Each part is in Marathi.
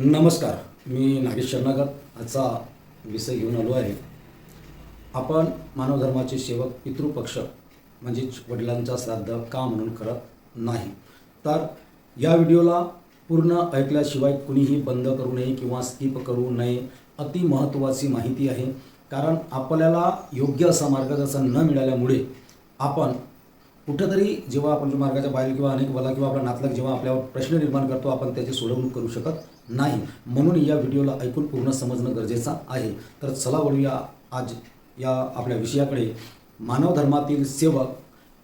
नमस्कार मी नागेश शरणागत. आजचा विषय घेऊन आलो आहे. आपण मानवधर्माचे सेवक पितृपक्ष म्हणजेच वडिलांचा श्राद्ध का म्हणून करत नाही? तर या व्हिडिओला पूर्ण ऐकल्याशिवाय कुणीही बंद करू नये किंवा स्किप करू नये अति महत्त्वाची माहिती आहे. कारण आपल्याला योग्य असा मार्गदर्शन न मिळाल्यामुळे आपण कुठंतरी जेव्हा आपण मार्गाच्या बाहेर किंवा अनेक मला किंवा आपला नातलक जेव्हा आपल्यावर प्रश्न निर्माण करतो आपण त्याची सोडवणूक करू शकत नाही. म्हणून या व्हिडिओला ऐकून पूर्ण समजणं गरजेचं आहे. तर चला वळूया आज या आपल्या विषयाकडे. मानव धर्मातील सेवक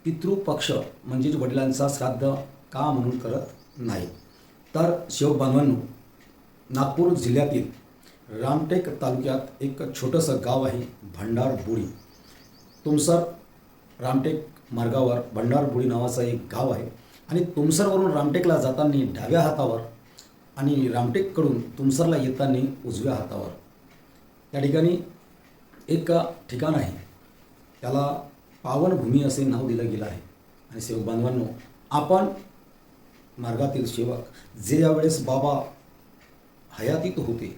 पितृपक्ष म्हणजेच वडिलांचा श्राद्ध का म्हणून करत नाही? तर सेवक बांधवांनो नागपूर जिल्ह्यातील रामटेक तालुक्यात एक छोटंसं गाव आहे भंडारबुडी तुमसर रामटेक मार्गावर भंडारबुडी नावाचं एक गाव आहे आणि तुमसरवरून रामटेकला जाताना डाव्या हातावर आणि रामटेककडून तुमसरला येताना उजव्या हातावर. त्या ठिकाणी एक ठिकाण आहे. त्याला पावनभूमी असे नाव दिलं गेलं आहे. आणि सेवक बांधवांनो आपण मार्गातील सेवक जे यावेळेस बाबा हयातीत होते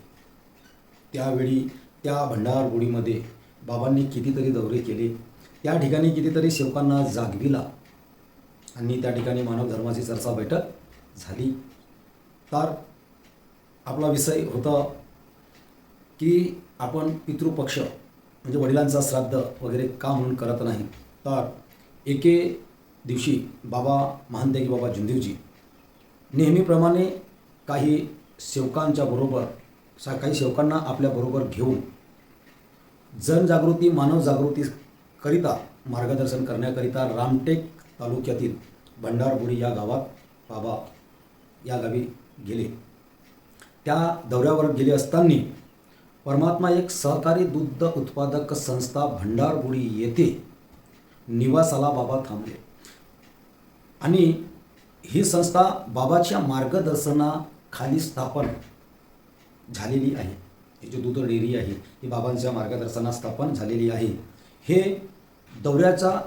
त्यावेळी त्या भंडारगुडीमध्ये बाबांनी कितीतरी दौरे केले. त्या ठिकाणी कितीतरी सेवकांना जागविला आणि त्या ठिकाणी मानव धर्माची चर्चा बैठक झाली. तर आपला विषय होता की आपण पितृपक्ष म्हणजे वडिलांचा श्राद्ध वगैरे का म्हणून करत नाही? तर एके दिवशी बाबा महानदेगी बाबा जुंदीवजी नेहमीप्रमाणे काही सेवकांच्या बरोबर सा काही सेवकांना आपल्याबरोबर घेऊन जनजागृती मानव जागृतीकरिता मार्गदर्शन करण्याकरिता रामटेक तालुक्यातील भंडारबुडी या गावात बाबा या गावी गेले. त्या दौऱ्यावर गेले असताना परमात्मा एक सहकारी दुग्ध उत्पादक संस्था भंडारबुडी येथे निवासाला बाबा थांबले. आणि ही संस्था बाबाच्या मार्गदर्शनाखाली स्थापन झालेली आहे. ही जी दूध डेअरी आहे ही बाबांच्या मार्गदर्शनात स्थापन झालेली आहे. हे दौऱ्याचा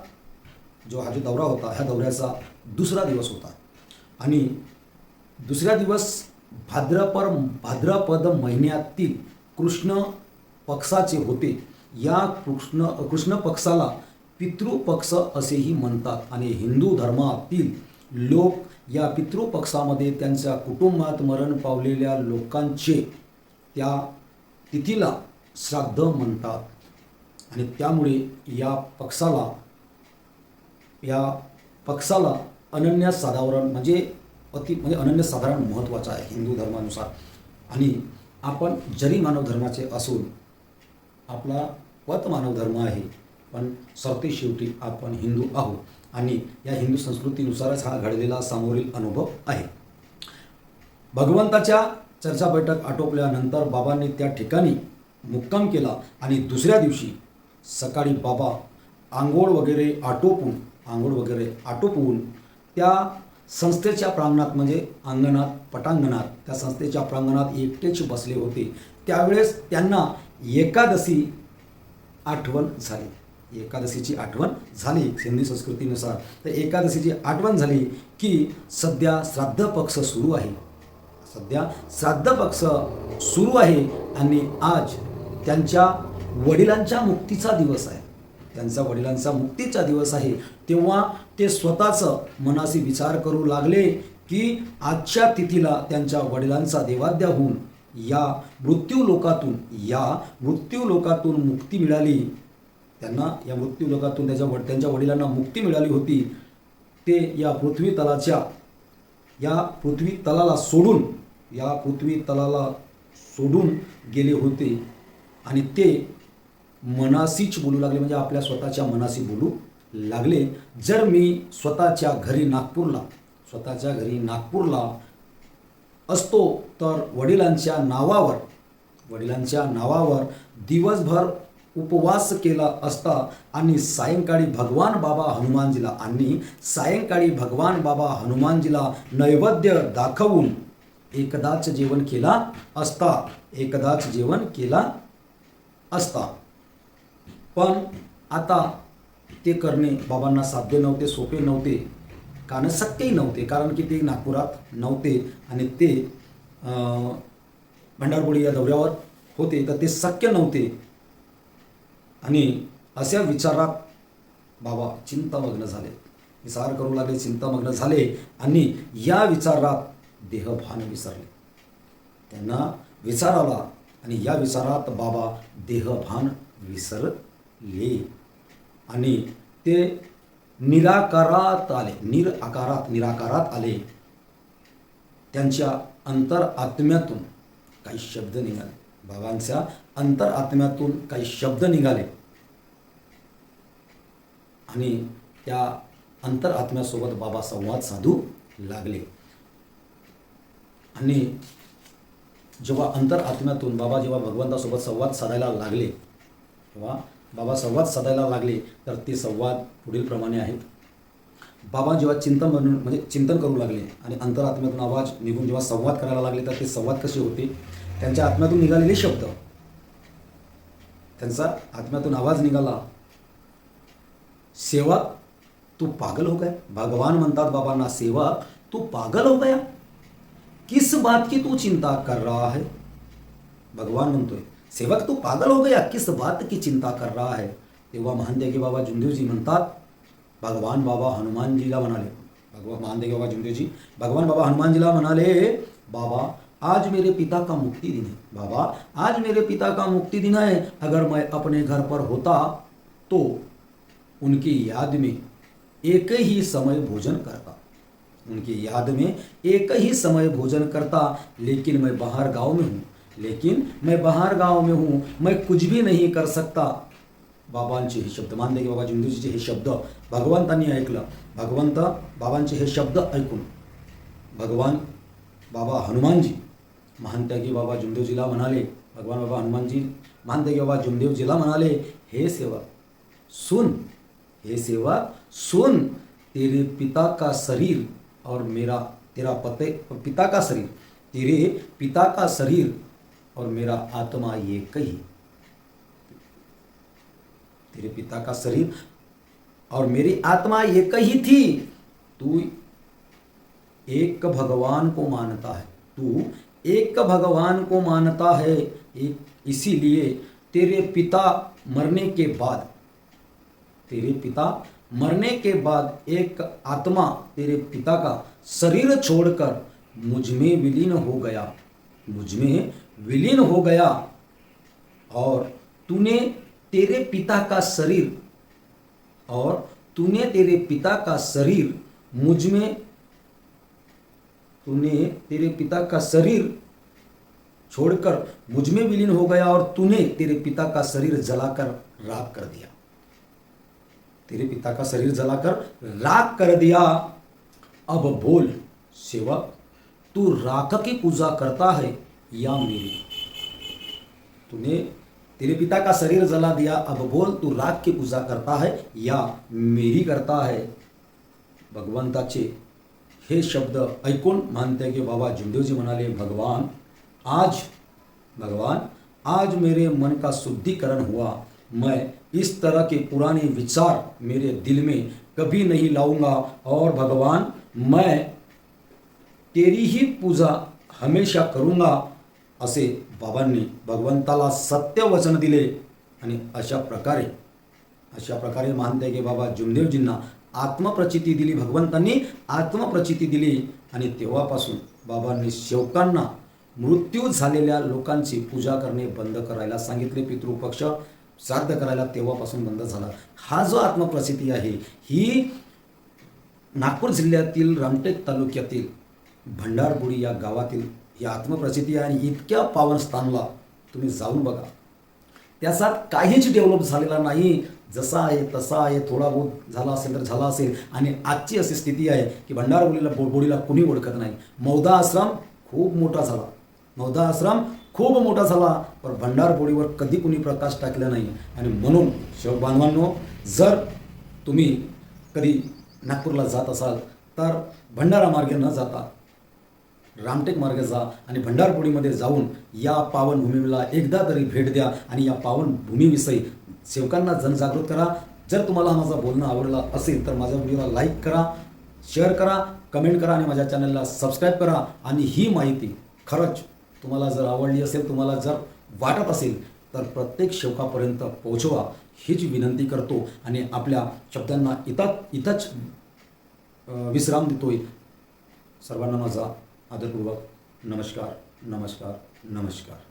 जो हा जो दौरा होता ह्या दौऱ्याचा दुसरा दिवस होता. आणि दुसऱ्या दिवस भाद्रपर भाद्रपद महिन्यातील कृष्ण पक्षाचे होते. या कृष्ण कृष्ण पक्षाला पितृपक्ष असेही म्हणतात आणि हिंदू धर्मातील लोक या पितृपक्षामध्ये त्यांच्या कुटुंबात मरण पावलेल्या लोकांचे त्या तिथीला श्राद्ध म्हणतात. आणि त्यामुळे या पक्षाला या पक्षाला अनन्यसाधारण म्हणजे अति म्हणजे अनन्यसाधारण महत्त्वाचं आहे हिंदू धर्मानुसार. आणि आपण जरी मानव धर्माचे असून आपला पत मानव धर्म आहे पण सरते शेवटी आपण हिंदू आहोत आणि या हिंदू संस्कृतीनुसारच हा घडलेला सामोरील अनुभव आहे. भगवंताच्या चर्चा बैठक आटोपल्यानंतर बाबांनी त्या ठिकाणी मुक्काम केला आणि दुसऱ्या दिवशी सकाळी बाबा आंघोळ वगैरे आटोपून आंघोळ वगैरे आटोपवून त्या संस्थेच्या प्रांगणात म्हणजे अंगणात पटांगणात त्या संस्थेच्या प्रांगणात एकटेच बसले होते. त्यावेळेस त्यांना एकादशी आठवण झाली. एकादशीची आठवण झाली सिंधी संस्कृतीनुसार. तर एकादशीची आठवण झाली की सध्या श्राद्ध पक्ष सुरू आहे. सध्या श्राद्ध पक्ष सुरू आहे आणि आज त्यांच्या वडिलांच्या मुक्तीचा दिवस आहे. त्यांचा वडिलांचा मुक्तीचा दिवस आहे. तेव्हा ते स्वतःचं मनाशी विचार करू लागले की आजच्या तिथीला त्यांच्या वडिलांचा देवाद्या होऊन या मृत्यू लोकातून या मृत्यू लोकातून मुक्ती मिळाली. त्यांना या मृत्यू लोकातून त्याच्या वड त्यांच्या वडिलांना मुक्ती मिळाली होती. ते या पृथ्वी तलाच्या या पृथ्वी तलाला सोडून या पृथ्वी तलाला सोडून गेले होते. आणि ते मनाशीच बोलू लागले म्हणजे आपल्या स्वतःच्या मनाशी बोलू लागले. जर मी स्वतःच्या घरी नागपूरला स्वतःच्या घरी नागपूरला असतो तर वडिलांच्या नावावर वडिलांच्या नावावर दिवसभर उपवास केला असता आणि सायंकाळी भगवान बाबा हनुमानजीला आणि सायंकाळी भगवान बाबा हनुमानजीला नैवेद्य दाखवून एकदाच जेवण केला असता एकदाच जेवण केला असता. पण आता ते करणे बाबांना साध्य नव्हते सोपे नव्हते कारण शक्यही नव्हते कारण की ते नागपुरात नव्हते आणि ते अं, या दौऱ्यावर होते तर ते शक्य नव्हते. आणि अशा विचारात बाबा चिंतामग्न झाले. विचार करू लागले चिंतामग्न झाले आणि या विचारात देहभान विसरले. त्यांना विचार आला आणि या विचारात बाबा देहभान विसरत ले. आणि ते निराकारात आले. निराकारात निराकारात आले. त्यांच्या अंतर आत्म्यातून काही शब्द निघाले. बाबांच्या अंतर आत्म्यातून काही शब्द निघाले. आणि त्या अंतर आत्म्यासोबत बाबा संवाद साधू लागले. आणि जेव्हा अंतर आत्म्यातून बाबा जेव्हा भगवंतासोबत संवाद साधायला लागले तेव्हा बाबा संवाद साधायला लागले तर ते संवाद पुढील प्रमाणे आहेत. बाबा जेव्हा चिंतन म्हणून म्हणजे चिंतन करू लागले आणि अंतरात्म्यातून आवाज निघून जेव्हा संवाद करायला लागले तर ते संवाद कसे होते? त्यांच्या आत्म्यातून निघालेले शब्द. त्यांचा आत्म्यातून आवाज निघाला. सेवा तू पागल हो गया भगवान म्हणतात बाबांना सेवा तू पागल हो गया किस बात की तू चिंता कर रहा है? भगवान म्हणतोय सेवक तो पागल हो गया, किस बात की चिंता कर रहा है? तेव्हा महानदेव की बाबा जुंदेवजी म्हणतात, भगवान बाबा हनुमानजीला म्हणाले. भगवान महानदेव बाबा जुंदेवजी भगवान बाबा हनुमानजीला म्हणाले, बाबा, आज मेरे पिता का मुक्ति दिन है. बाबा, आज मेरे पिता का मुक्ति दिन है, अगर मैं अपने घर पर होता तो उनकी याद में एक ही समय भोजन करता. उनकी याद में एक ही समय भोजन करता, लेकिन मैं बाहर गाँव में हूँ. लेकिन मैं बाहर गाँव में हूँ, मैं कुछ भी नहीं कर सकता। बाबांचे हे शब्द मानले की बाबा जिंदूजीचे हे शब्द भगवंतांनी ऐकलं. भगवंत बाबांचे हे शब्द ऐकून. भगवान बाबा हनुमान हनुमानजी महानत्यागी बाबा जुमदेवजीला म्हणाले, भगवान बाबा हनुमानजी महानत्यागी बाबा जुमदेवजीला म्हणाले, हे सेवा सुन, हे सेवा सुन, तेरे पिता का शरीर और मेरा, तेरा पते, पिता का शरीर, तेरे पिता का शरीर और मेरा आत्मा एक कही, तेरे पिता का शरीर और मेरी आत्मा एक कही थी, तू एक भगवान को मानता है, तू एक भगवान को मानता है एक इसीलिए तेरे पिता मरने के बाद, तेरे पिता मरने के बाद एक आत्मा तेरे पिता का शरीर छोड़कर मुझमें विलीन हो गया। मुझमें विलीन हो गया और तूने तेरे पिता का शरीर और तूने तेरे पिता का शरीर मुझमें, तूने तेरे पिता का शरीर छोड़कर मुझमें विलीन हो गया और तूने तेरे पिता का शरीर जलाकर राख कर दिया। तेरे पिता का शरीर जलाकर राख कर दिया। अब बोल, सेवक। तू राख की पूजा करता है, या मेरी? तूने तेरे पिता का शरीर जला दिया, अब बोल तू राख की पूजा करता है, या मेरी करता है? भगवंताचे हे शब्द ऐकून मानते की बाबा जुमदेवजी म्हणाले भगवान, आज भगवान, आज मेरे मन का शुद्धिकरण हुआ। मैं इस तरह के पुराने विचार मेरे दिल में कभी नहीं लाऊँगा। और भगवान, मैं तेरी ही पूजा हमेशा करूंगा असे बाबांनी भगवंताला सत्य वचन दिले. आणि अशा प्रकारे अशा प्रकारे मानते की बाबा जुमदेवजींना आत्मप्रचिती दिली भगवंतांनी आत्मप्रचिती दिली. आणि तेव्हापासून बाबांनी शेवकांना मृत्यू झालेल्या लोकांची पूजा करणे बंद करायला सांगितले. पितृपक्ष श्राद्ध करायला तेव्हापासून बंद झाला. हा जो आत्मप्रसिद्धी आहे ही नागपूर जिल्ह्यातील रामटेक तालुक्यातील भंडारपुरी या गावातील ही आत्मप्रसिद्धी आहे आणि इतक्या पावन स्थानला तुम्ही जाऊन बघा. त्याचा काहीच डेव्हलप झालेला नाही. जसा आहे तसा आहे थोडा बहुत झाला असेल तर झाला असेल. आणि आजची अशी स्थिती आहे की भंडारबोलीला बो बोडीला कुणी ओळखत नाही. मौदा आश्रम खूप मोठा झाला. मौदा आश्रम खूप मोठा झाला पण भंडारबुडीवर कधी कुणी प्रकाश टाकला नाही. आणि म्हणून शेवट बांधवांनो जर तुम्ही कधी नागपूरला जात असाल तर भंडारा मार्गे न जाता रामटेक मार्गे जा आणि भंडारपुडीमध्ये जाऊन या पावनभूमीला एकदा तरी भेट द्या आणि या पावनभूमीविषयी सेवकांना जनजागृत करा. जर तुम्हाला माझा बोलणं आवडलं असेल तर माझ्या व्हिडिओला लाईक करा शेअर करा कमेंट करा आणि माझ्या चॅनलला सबस्क्राईब करा. आणि ही माहिती खरंच तुम्हाला जर आवडली असेल तुम्हाला जर वाटत असेल तर प्रत्येक शेवकापर्यंत पोहोचवा. हीच विनंती करतो आणि आपल्या शब्दांना इथं इथंच विश्राम देतोय. सर्वांना माझा आदरपूर्वक नमस्कार नमस्कार नमस्कार.